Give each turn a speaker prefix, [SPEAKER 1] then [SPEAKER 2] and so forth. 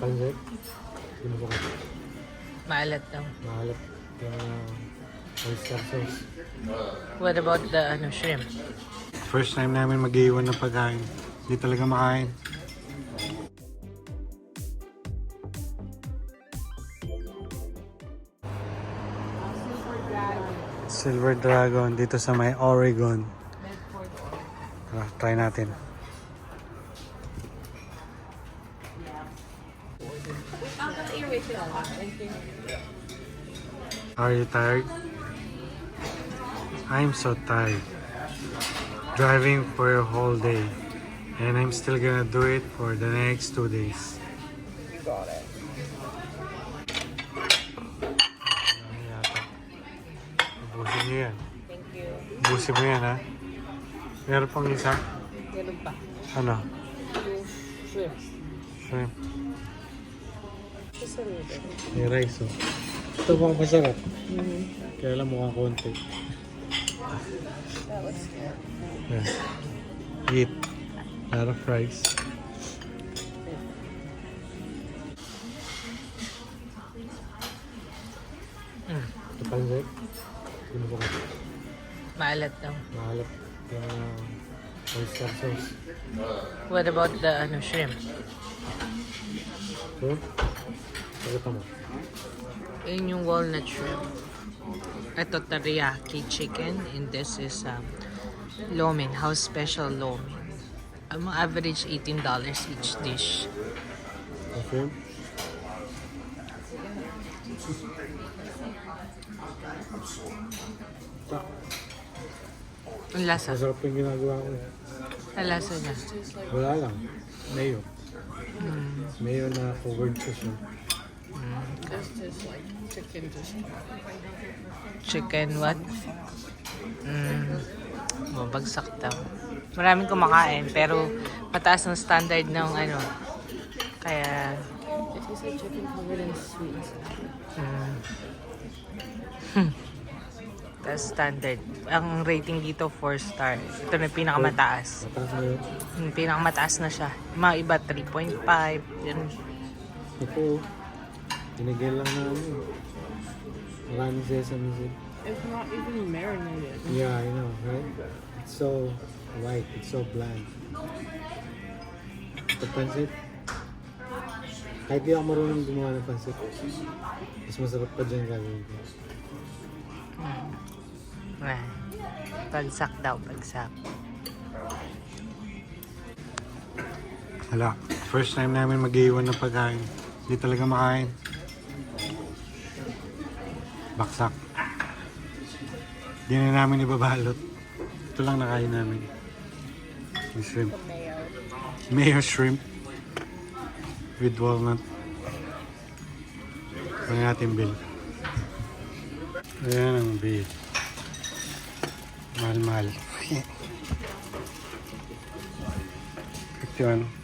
[SPEAKER 1] Pansit? Hindi kasi.
[SPEAKER 2] Maalat daw.
[SPEAKER 1] Mahalap yung uh, oyster sauce.
[SPEAKER 2] What about the ano shrimp?
[SPEAKER 1] First time namin mag-iwan ng pagkain. Hindi talaga makain. Silver Dragon dito sa may Oregon. Tara, try natin. Are you tired? I'm so tired. Driving for a whole day. And I'm still gonna do it for the next two days.
[SPEAKER 2] You got it.
[SPEAKER 1] Ubusin niyo yan.
[SPEAKER 2] Thank you.
[SPEAKER 1] Ubusin mo yan ha. Meron pang isa.
[SPEAKER 2] Meron pa.
[SPEAKER 1] Ano?
[SPEAKER 2] Shrimp.
[SPEAKER 1] Shrimp.
[SPEAKER 2] Rin.
[SPEAKER 1] May rice oh. Ito mukhang masarap.
[SPEAKER 2] Mm-hmm.
[SPEAKER 1] Kaya lang mukhang konti.
[SPEAKER 2] That was good.
[SPEAKER 1] Yeah. Eat. Lot of rice.
[SPEAKER 2] Mm.
[SPEAKER 1] Ito pansit? Hindi mo kasi.
[SPEAKER 2] Maalat daw.
[SPEAKER 1] Mahalap yung uh, oyster sauce.
[SPEAKER 2] What about the ano shrimp?
[SPEAKER 1] So, pakita mo.
[SPEAKER 2] Yun yung walnut shrimp. Ito teriyaki chicken and this is um, lomin, house special lomin. Mga average $18 each dish.
[SPEAKER 1] Okay.
[SPEAKER 2] Ang lasa.
[SPEAKER 1] Masarap yung ginagawa ko.
[SPEAKER 2] Ang lasa niya.
[SPEAKER 1] Wala lang. Mayo.
[SPEAKER 2] Mm.
[SPEAKER 1] Mayo na covered sa siya.
[SPEAKER 2] Chicken what? Mm. Mabagsak daw. Maraming kumakain pero mataas ang standard ng ano. Kaya
[SPEAKER 3] It tastes like chicken covered in sweet and sour.
[SPEAKER 2] That's standard. Ang rating dito 4 star. Ito na yung pinakamataas.
[SPEAKER 1] Mataas na yun.
[SPEAKER 2] Yung pinakamataas na siya. Yung Mga iba 3.5. Yun.
[SPEAKER 1] Ito, tinigil lang na ano. Maraming sesame seed.
[SPEAKER 3] It's not even marinated.
[SPEAKER 1] Yeah, I know, right? It's so white. It's so bland. Ito pansit. Kahit di ako marunong gumawa ng pansit. Mas masarap pa dyan gagawin ko.
[SPEAKER 2] Ah. Bagsak daw, bagsak.
[SPEAKER 1] Hala, first time namin mag-iwan ng pagkain. Hindi talaga makain. Baksak. Hindi na namin ibabalot. Ito lang nakain namin. Yung shrimp. Mayo shrimp. With walnut. Ano natin bill? Ayan ang bill. Mahal-mahal. 51.